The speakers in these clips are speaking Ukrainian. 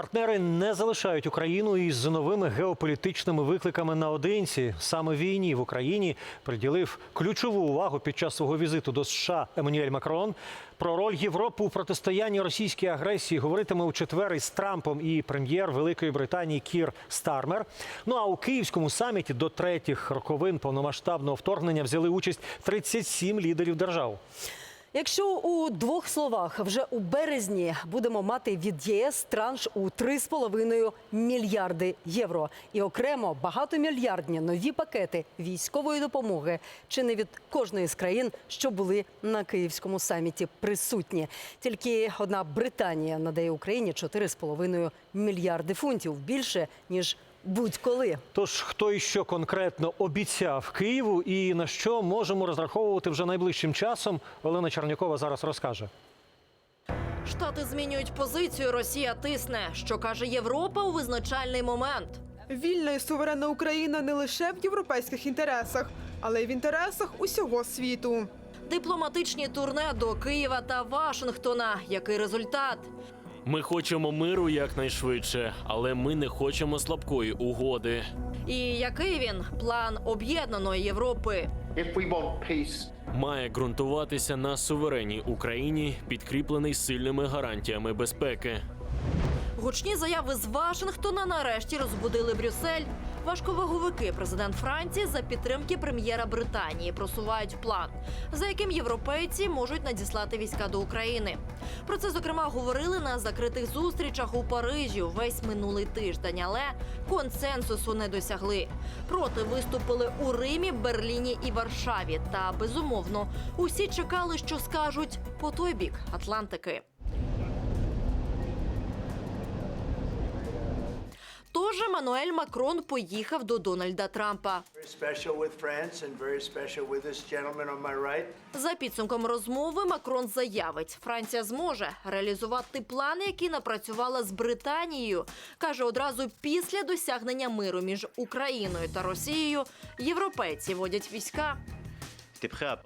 Партнери не залишають Україну із новими геополітичними викликами наодинці. Саме війні в Україні приділив ключову увагу під час свого візиту до США Еммануель Макрон. Про роль Європи у протистоянні російській агресії говоритиме у четвер із Трампом і прем'єр Великої Британії Кір Стармер. Ну а у київському саміті до третіх роковин повномасштабного вторгнення взяли участь 37 лідерів держав. Якщо у двох словах вже у березні будемо мати від ЄС транш у 3,5 мільярди євро. І окремо багатомільярдні нові пакети військової допомоги, чи не від кожної з країн, що були на київському саміті присутні. Тільки одна Британія надає Україні 4,5 мільярди фунтів. Більше ніж будь-коли. Тож хто і що конкретно обіцяв Києву і на що можемо розраховувати вже найближчим часом, Олена Чернякова зараз розкаже. Штати змінюють позицію. Росія тисне. Що каже Європа у визначальний момент? Вільна і суверенна Україна не лише в європейських інтересах, але й в інтересах усього світу. Дипломатичні турне до Києва та Вашингтона. Який результат? Ми хочемо миру якнайшвидше, але ми не хочемо слабкої угоди. І який він план об'єднаної Європи? If we want peace, Має ґрунтуватися на суверенній Україні, підкріплений сильними гарантіями безпеки. Гучні заяви з Вашингтона нарешті розбудили Брюссель. Важковаговики президент Франції за підтримки прем'єра Британії просувають план, за яким європейці можуть надіслати війська до України. Про це зокрема говорили на закритих зустрічах у Парижі увесь минулий тиждень, але консенсусу не досягли. Проти виступили у Римі, Берліні і Варшаві. Та безумовно усі чекали, що скажуть по той бік Атлантики. Тож Еммануель Макрон поїхав до Дональда Трампа. За підсумком розмови Макрон заявить, Франція зможе реалізувати плани, які напрацювала з Британією. каже одразу після досягнення миру між Україною та Росією. Європейці водять війська.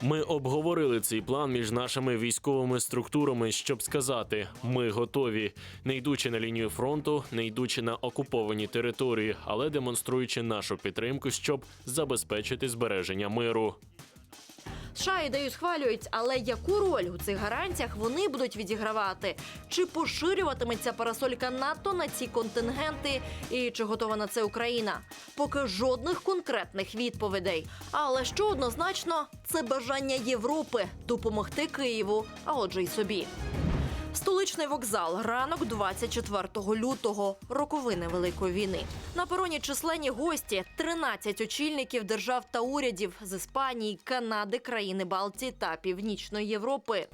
Ми обговорили цей план між нашими військовими структурами, щоб сказати: ми готові, не йдучи на лінію фронту, не йдучи на окуповані території, але демонструючи нашу підтримку, щоб забезпечити збереження миру. США ідею схвалюють, але яку роль у цих гарантіях вони будуть відігравати? Чи поширюватиметься парасолька НАТО на ці контингенти? І чи готова на це Україна? Поки жодних конкретних відповідей. Але що однозначно, це бажання Європи допомогти Києву, а отже, й собі. Столичний вокзал ранок 24 лютого, роковини Великої війни. На пероні численні гості, 13 очільників держав та урядів з Іспанії, Канади, країни Балтії та Північної Європи.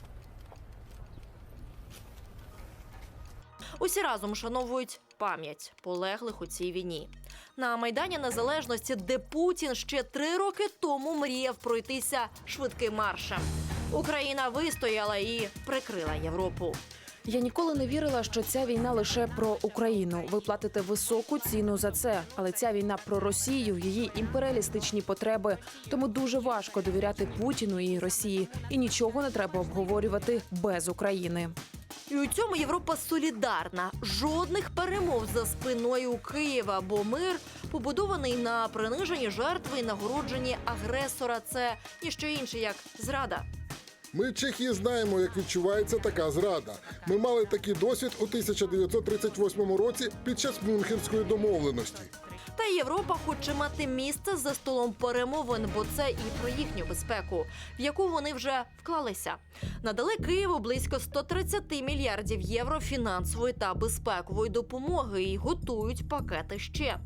Усі разом шановують пам'ять полеглих у цій війні. На майдані Незалежності, де Путін ще три роки тому мріяв пройтися швидким маршем. Україна вистояла і прикрила Європу. Я ніколи не вірила, що ця війна лише про Україну. Ви платите високу ціну за це. Але ця війна про Росію, її імперіалістичні потреби. Тому дуже важко довіряти Путіну і Росії. І нічого не треба обговорювати без України. І у цьому Європа солідарна. Жодних перемов за спиною Києва, бо мир побудований на приниженні жертви і нагородженні агресора. Це ніщо інше, як зрада. Ми в Чехії знаємо, як відчувається така зрада. Ми мали такий досвід у 1938 році під час Мюнхенської домовленості. Та Європа хоче мати місце за столом перемовин, бо це і про їхню безпеку, в яку вони вже вклалися. Надали Києву близько 130 мільярдів євро фінансової та безпекової допомоги і готують пакети ще.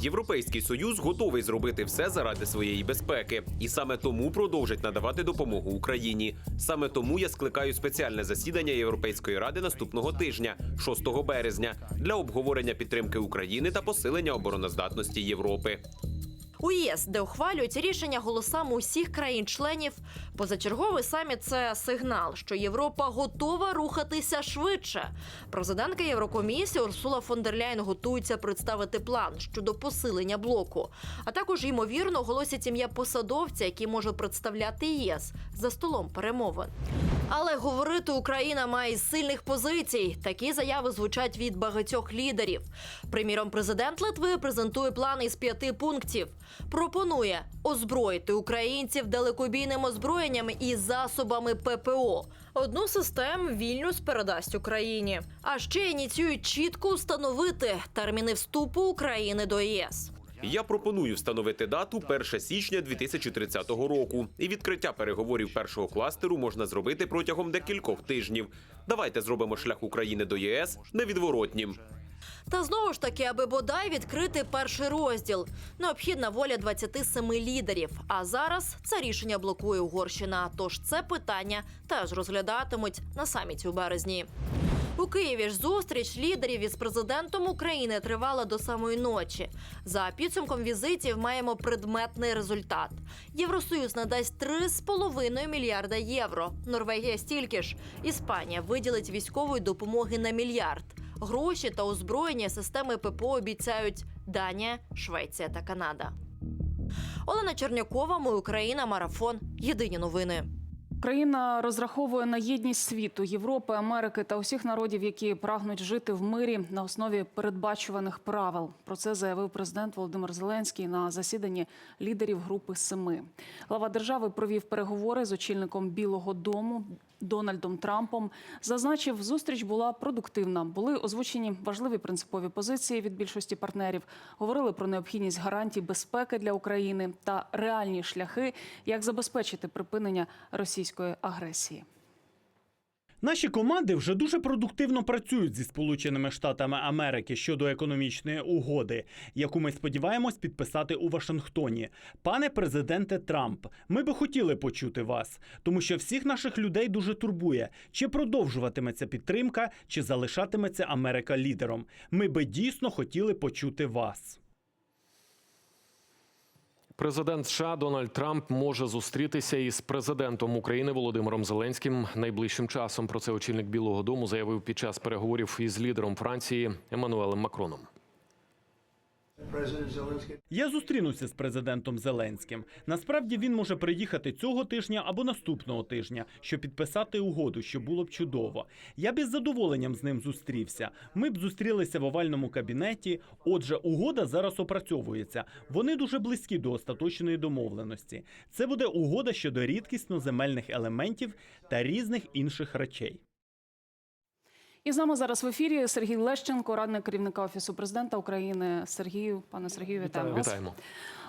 Європейський союз готовий зробити все заради своєї безпеки, і саме тому продовжить надавати допомогу Україні. Саме тому я скликаю спеціальне засідання Європейської ради наступного тижня, 6 березня, для обговорення підтримки України та посилення обороноздатності Європи. У ЄС, де ухвалюють рішення голосами усіх країн-членів, позачерговий саміт це сигнал, що Європа готова рухатися швидше. Президентка Єврокомісії Урсула фон дер Ляйн готується представити план щодо посилення блоку. А також ймовірно оголосять ім'я посадовця, який може представляти ЄС за столом перемовин. Але говорити Україна має сильних позицій. Такі заяви звучать від багатьох лідерів. Приміром, президент Литви презентує план із п'яти пунктів. Пропонує озброїти українців далекобійним озброєнням і засобами ППО. Одну систему Вільнюс передасть Україні. А ще ініціюють чітко встановити терміни вступу України до ЄС. Я пропоную встановити дату 1 січня 2030 року. І відкриття переговорів першого кластеру можна зробити протягом декількох тижнів. Давайте зробимо шлях України до ЄС невідворотнім. Та знову ж таки, аби бодай відкрити перший розділ, необхідна воля 27 лідерів. А зараз це рішення блокує Угорщина. Тож це питання теж розглядатимуть на саміті у березні. У Києві ж зустріч лідерів із президентом України тривала до самої ночі. За підсумком візитів маємо предметний результат. Євросоюз надасть 3,5 мільярда євро. Норвегія стільки ж. Іспанія виділить військової допомоги на мільярд. Гроші та озброєння системи ППО обіцяють Данія, Швеція та Канада. Олена Чернякова, ми Україна, марафон. Єдині новини. Країна розраховує на єдність світу, Європи, Америки та усіх народів, які прагнуть жити в мирі на основі передбачуваних правил. Про це заявив президент Володимир Зеленський на засіданні лідерів групи семи. Глава держави провів переговори з очільником Білого Дому Дональдом Трампом. Зазначив, зустріч була продуктивна. Були озвучені важливі принципові позиції від більшості партнерів. Говорили про необхідність гарантій безпеки для України та реальні шляхи, як забезпечити припинення російської агресії. Наші команди вже дуже продуктивно працюють зі Сполученими Штатами Америки щодо економічної угоди, яку ми сподіваємось підписати у Вашингтоні. Пане президенте Трамп, ми би хотіли почути вас, тому що всіх наших людей дуже турбує, чи продовжуватиметься підтримка, чи залишатиметься Америка лідером. Ми би дійсно хотіли почути вас. Президент США Дональд Трамп може зустрітися із президентом України Володимиром Зеленським найближчим часом. Про це очільник Білого Дому заявив під час переговорів із лідером Франції Еммануелем Макроном. Я зустрінуся з президентом Зеленським. Насправді він може приїхати цього тижня або наступного тижня, щоб підписати угоду, що було б чудово. Я б із задоволенням з ним зустрівся. Ми б зустрілися в овальному кабінеті. Отже, угода зараз опрацьовується. Вони дуже близькі до остаточної домовленості. Це буде угода щодо рідкісно земельних елементів та різних інших речей. І з нами зараз в ефірі Сергій Лещенко, радник керівника офісу президента України. Сергію, пане Сергію, вітаємо. вас. Вітаємо.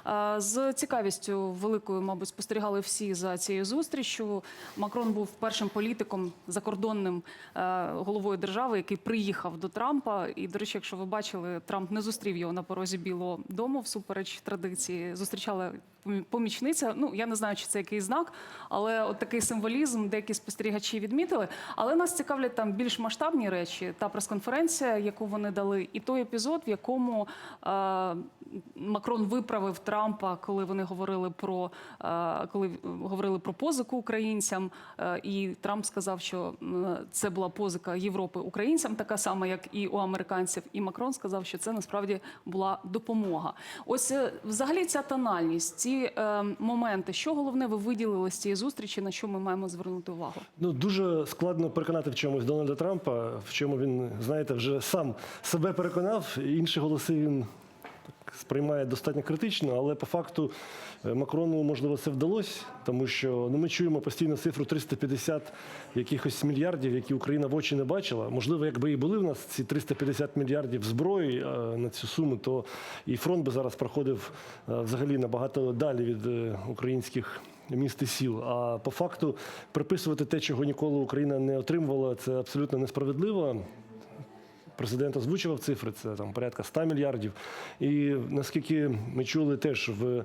Е, З цікавістю великою, мабуть, спостерігали всі за цією зустріччю. Макрон був першим політиком закордонним е, головою держави, який приїхав до Трампа. І, до речі, якщо ви бачили, Трамп не зустрів його на порозі Білого Дому всупереч традиції. Зустрічала помічниця. Ну я не знаю, чи це який знак, але от такий символізм деякі спостерігачі відмітили. Але нас цікавлять там більш масштабні речі. Та прес-конференція, яку вони дали, і той епізод, в якому е, Макрон виправив Трампа, коли вони говорили про е, коли говорили про позику українцям, е, і Трамп сказав, що це була позика Європи українцям, така сама, як і у американців. І Макрон сказав, що це насправді була допомога. Ось е, взагалі ця тональність, ці моменти, що головне ви виділили з цієї зустрічі, на що ми маємо звернути увагу? Ну дуже складно переконати в чомусь Дональда Трампа, в чому він, знаєте, вже сам себе переконав. Інші голоси він сприймає достатньо критично, але по факту е, Макрону можливо це вдалося, тому що ну ми чуємо постійно цифру 350 якихось мільярдів, які Україна в очі не бачила. Можливо, якби і були в нас ці 350 мільярдів зброї е, на цю суму, то і фронт би зараз проходив е, взагалі набагато далі від українських міст і сіл. А по факту приписувати те, чого ніколи Україна не отримувала, це абсолютно несправедливо. Президент озвучував цифри, це там порядка 100 мільярдів. І наскільки ми чули теж в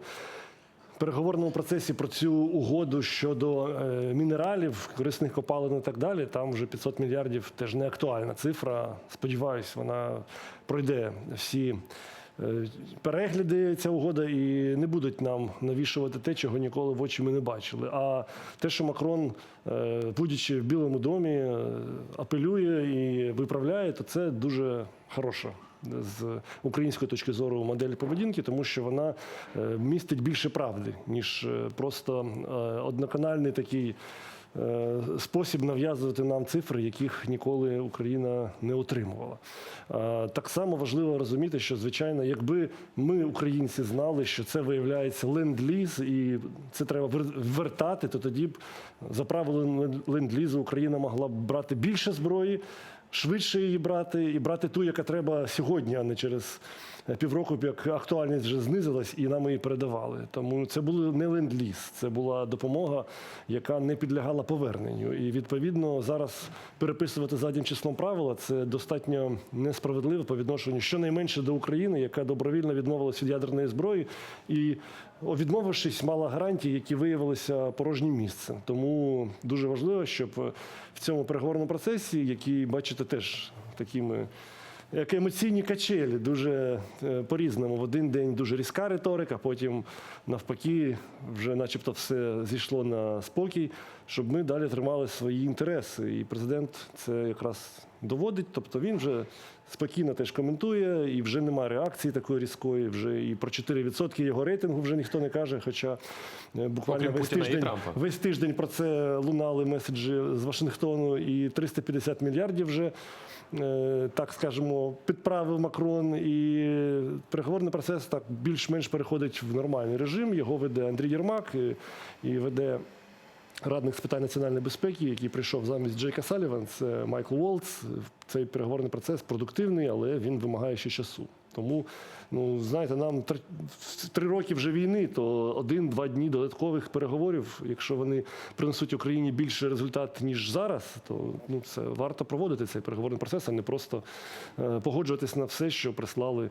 переговорному процесі про цю угоду щодо е, мінералів, корисних копалин і так далі, там вже 500 мільярдів теж не актуальна цифра. Сподіваюсь, вона пройде всі перегляди ця угода і не будуть нам навішувати те, чого ніколи в очі ми не бачили. А те, що Макрон, е, будучи в Білому домі, е, апелює і виправляє, то це дуже хороша з української точки зору модель поведінки, тому що вона е, містить більше правди, ніж е, просто е, одноканальний такий е, спосіб нав'язувати нам цифри, яких ніколи Україна не отримувала. Е, Так само важливо розуміти, що звичайно, якби ми, українці, знали, що це виявляється ленд-ліз, і це треба вертати, то тоді б за правилами ленд-лізу Україна могла б брати більше зброї. Швидше її брати і брати ту, яка треба сьогодні, а не через е, півроку, як актуальність вже знизилась, і нам її передавали. Тому це було не ленд-ліз, це була допомога, яка не підлягала поверненню. І відповідно зараз переписувати заднім числом правила це достатньо несправедливо по відношенню щонайменше до України, яка добровільно відмовилась від ядерної зброї і. Відмовившись, мала гарантії, які виявилися порожнім місцем. Тому дуже важливо, щоб е, в цьому переговорному процесі, який бачите, теж такими як емоційні качелі, дуже е, по-різному. В один день дуже різка риторика, потім навпаки, вже начебто все зійшло на спокій, щоб ми далі тримали свої інтереси. І президент це якраз доводить. Тобто він вже спокійно теж коментує, і вже немає реакції такої різкої. Вже і про 4% його рейтингу вже ніхто не каже. Хоча е, буквально весь тиждень, весь тиждень про це лунали меседжі з Вашингтону, і 350 мільярдів вже. е, Так скажемо, підправив Макрон, і переговорний процес так більш-менш переходить в нормальний режим. Його веде Андрій Єрмак і, і веде радник з питань національної безпеки, який прийшов замість Джейка Саліван, це Майкл Уолтс. Цей переговорний процес продуктивний, але він вимагає ще часу. Тому, ну знаєте, нам три, три роки вже війни, то один-два дні додаткових переговорів, якщо вони принесуть Україні більше результат ніж зараз, то ну це варто проводити цей переговорний процес, а не просто е, погоджуватись на все, що прислали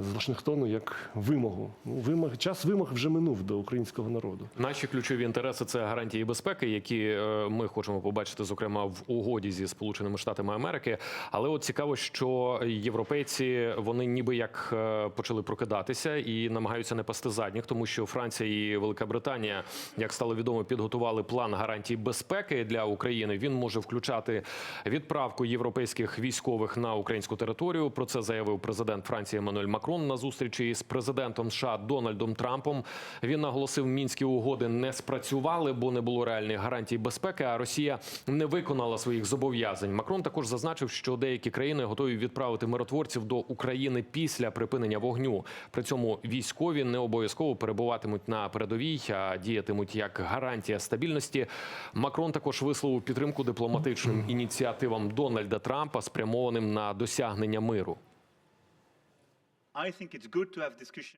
з Вашингтону як вимогу. Ну, вимог час вимог вже минув до українського народу. Наші ключові інтереси це гарантії безпеки, які е, ми хочемо побачити, зокрема в угоді зі Сполученими Штатами Америки. Але от цікаво, що європейці вони ніби як е, почали прокидатися і намагаються не пасти задніх, тому що Франція і Велика Британія, як стало відомо, підготували план гарантій безпеки для України. Він може включати відправку європейських військових на українську територію. Про це заявив президент Франції Еммануель Макрон на зустрічі з президентом США Дональдом Трампом. Він наголосив, мінські угоди не спрацювали, бо не було реальних гарантій безпеки. А Росія не виконала своїх зобов'язань. Макрон також зазначив, що деякі країни готові відправити миротворців до України після припинення вогню. При цьому військові не обов'язково перебуватимуть на передовій, а діятимуть як гарантія стабільності. Макрон також висловив підтримку дипломатичним ініціативам Дональда Трампа, спрямованим на досягнення миру.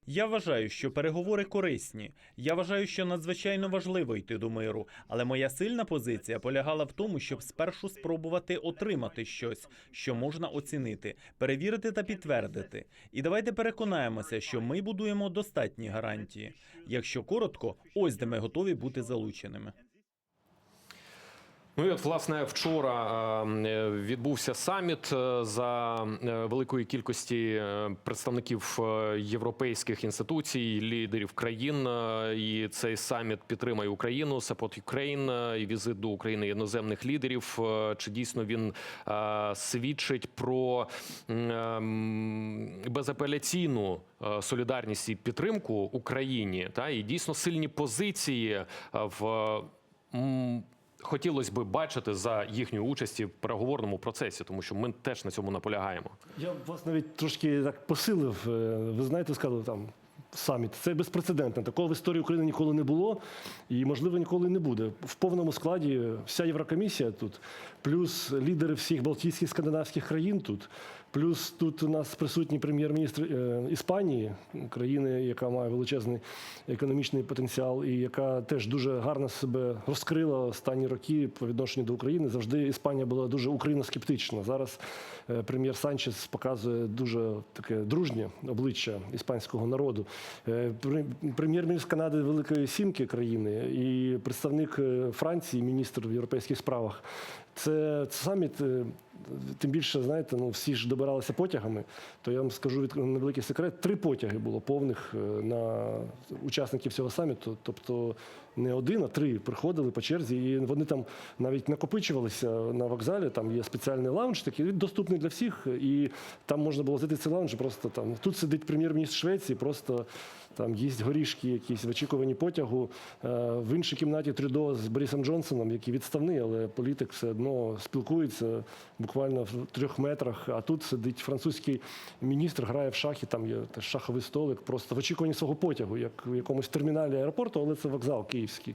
Я вважаю, що переговори корисні. Я вважаю, що надзвичайно важливо йти до миру. Але моя сильна позиція полягала в тому, щоб спершу спробувати отримати щось, що можна оцінити, перевірити та підтвердити. І давайте переконаємося, що ми будуємо достатні гарантії. Якщо коротко, ось де ми готові бути залученими. Ну і от власне вчора е, відбувся саміт е, за е, великої кількості е, представників е, європейських інституцій, лідерів країн. е, І цей саміт підтримає Україну, Support Ukraine, е, і візит до України іноземних лідерів. Е, Чи дійсно він е, свідчить про безапеляційну е, солідарність і підтримку Україні, та і дійсно сильні позиції е, в. Хотілося би бачити за їхньої участі в переговорному процесі, тому що ми теж на цьому наполягаємо. Я вас навіть трошки так посилив. Е, Ви знаєте, сказали там. Саміт це безпрецедентно. Такого в історії України ніколи не було і, можливо, ніколи не буде. В повному складі вся Єврокомісія тут, плюс лідери всіх Балтійських скандинавських країн тут, плюс тут у нас присутній прем'єр-міністр е, Іспанії, країни, яка має величезний економічний потенціал і яка теж дуже гарно себе розкрила останні роки по відношенню до України. Завжди Іспанія була дуже україноскептична. Зараз е, прем'єр Санчес показує дуже таке дружнє обличчя іспанського народу. Е, Прем'єр-міністр Канади Великої Сімки країни і представник е, Франції, міністр в європейських справах. Це саміт, е, тим більше, знаєте, ну всі ж добиралися потягами. То я вам скажу від невеликий секрет: три потяги було повних е, на учасників цього саміту. Тобто не один, а три приходили по черзі, і вони там навіть накопичувалися на вокзалі. Там є спеціальний лаунж, такий доступний для всіх, і там можна було зайти цей лаунж. Просто там тут сидить прем'єр-міністр Швеції, просто там їсть горішки, якісь в очікуванні потягу. Е, В іншій кімнаті Трюдо з Борисом Джонсоном, який відставний, але політик все одно спілкується буквально в трьох метрах. А тут сидить французький міністр, грає в шахи, там є шаховий столик, просто в очікуванні свого потягу, як в якомусь терміналі аеропорту, але це вокзал київський.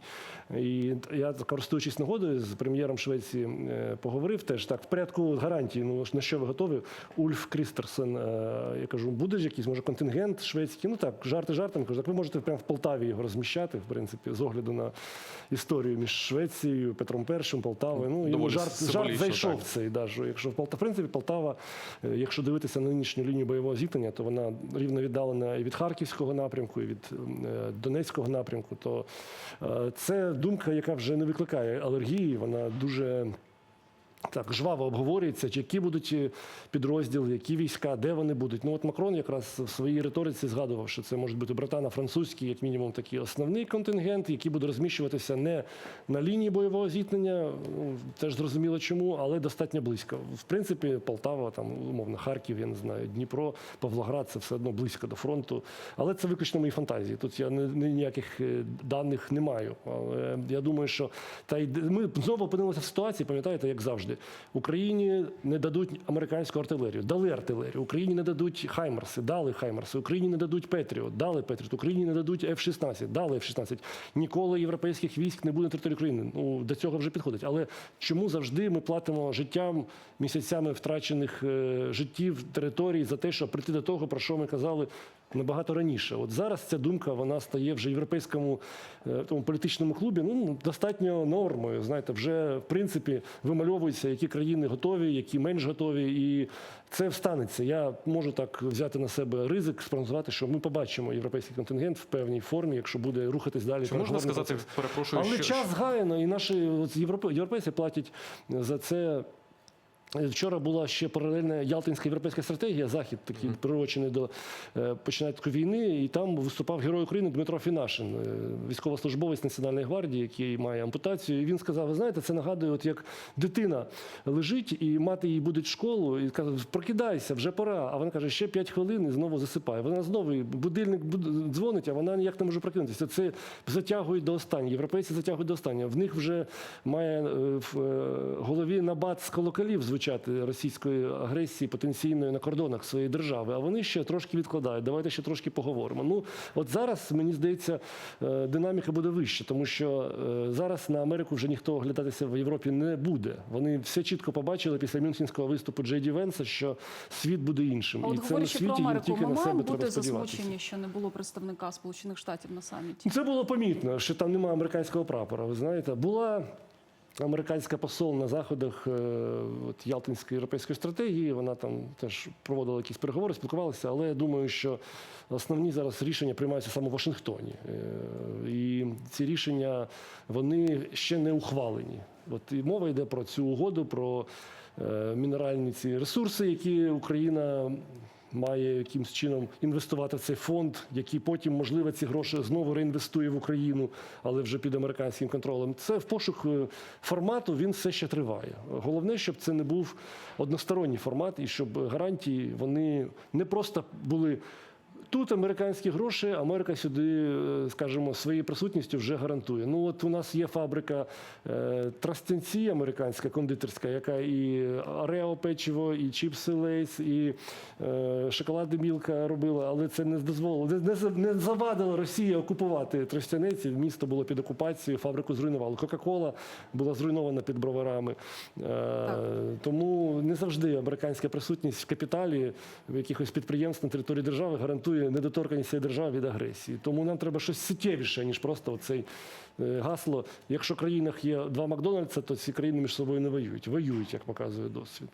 І я, користуючись нагодою, з прем'єром Швеції е, поговорив теж так, в порядку гарантії, ну на що ви готові? Ульф Крістерсен, е, я кажу, буде ж якийсь, може, контингент шведський? Ну так, жарти жартом. Кажу, так ви можете прямо в Полтаві його розміщати, в принципі, з огляду на історію між Швецією, Петром І, Полтавою. Ну, йому жарт, жарт зайшов так. цей. Да, що якщо в Полтаві, в принципі, Полтава, е, якщо дивитися на нинішню лінію бойового зіткнення, то вона рівно віддалена і від Харківського напрямку, і від е, Донецького напрямку. То е, це думка, яка вже не викликає алергії, вона дуже. Так, жваво обговорюється, чи які будуть е, підрозділи, які війська, де вони будуть. Ну от Макрон якраз в своїй риториці згадував, що це можуть бути британо-французькі, як мінімум, такий основний контингент, який буде розміщуватися не на лінії бойового зіткнення, ну, теж зрозуміло чому, але достатньо близько. В принципі, Полтава, там умовно, Харків, я не знаю, Дніпро, Павлоград це все одно близько до фронту. Але це виключно мої фантазії. Тут я ніяких е, даних не маю. Але я думаю, що та й ми знову опинилися в ситуації, пам'ятаєте, як завжди. Україні не дадуть американську артилерію, дали артилерію. Україні не дадуть Хаймерси, дали Хаймерси. Україні не дадуть Петріот, дали Петріот. Україні не дадуть F-16, дали F-16. Ніколи європейських військ не буде на території України. Ну до цього вже підходить. Але чому завжди ми платимо життям місяцями втрачених е, життів територій за те, щоб прийти до того, про що ми казали набагато раніше? От зараз ця думка вона стає вже в європейському е, тому політичному клубі. Ну достатньо нормою. Знаєте, вже в принципі вимальовується, які країни готові, які менш готові, і це встанеться. Я можу так взяти на себе ризик, спрогнозувати, що ми побачимо європейський контингент в певній формі, якщо буде рухатись далі. Чи можна сказати, процес. перепрошую, Але що час згаяно, і наші європейці платять за це. Вчора була ще паралельна Ялтинська європейська стратегія, захід такий прирочений до е, початку війни, і там виступав герой України Дмитро Фінашин, е, військовослужбовець Національної гвардії, який має ампутацію. І він сказав: ви знаєте, це нагадує, от як дитина лежить, і мати їй буде в школу, і каже, прокидайся, вже пора. А вона каже, ще 5 хвилин і знову засипає. Вона знову будильник дзвонить, а вона ніяк не може прокинутися. Це затягують до останнього. Європейці затягують до останнього. В них вже має е, в е, голові набат з колоколів звучати російської агресії потенційної на кордонах своєї держави. А вони ще трошки відкладають. Давайте ще трошки поговоримо. Ну от зараз мені здається, е, динаміка буде вища, тому що е, зараз на Америку вже ніхто оглядатися в Європі не буде. Вони все чітко побачили після мюнхенського виступу Джей Ді Венса, що світ буде іншим, А от і це на світі їм Америку, тільки ми на себе треба сподіватися. що не було представника Сполучених Штатів на саміті. Це було помітно, що там немає американського прапора. Ви знаєте, була американська посол на заходах е, от, Ялтинської європейської стратегії. Вона там теж проводила якісь переговори, спілкувалася, але я думаю, що основні зараз рішення приймаються саме в Вашингтоні. Е, І ці рішення вони ще не ухвалені. От і мова йде про цю угоду, про е, мінеральні ці ресурси, які Україна має якимось чином інвестувати в цей фонд, який потім, можливо, ці гроші знову реінвестує в Україну, але вже під американським контролем. Це в пошук е, формату він все ще триває. Головне, щоб це не був односторонній формат, і щоб гарантії вони не просто були. Тут американські гроші, Америка сюди, е, скажімо, своєю присутністю вже гарантує. Ну от у нас є фабрика е, Трастенці, американська кондитерська, яка і Орео печиво, і чіпси Лейс, і е, шоколади Мілка робила, але це не дозволило, не, не, за- не завадило Росії окупувати Тростянець. Місто було під окупацією, фабрику зруйнували. Кока-кола була зруйнована під броварами. Е, тому не завжди американська присутність в капіталі в якихось підприємств на території держави гарантує недоторканність цієї держави від агресії. Тому нам треба щось суттєвіше, ніж просто оцей е, гасло. Якщо в країнах є два Макдональдса, то ці країни між собою не воюють. Воюють, як показує досвід.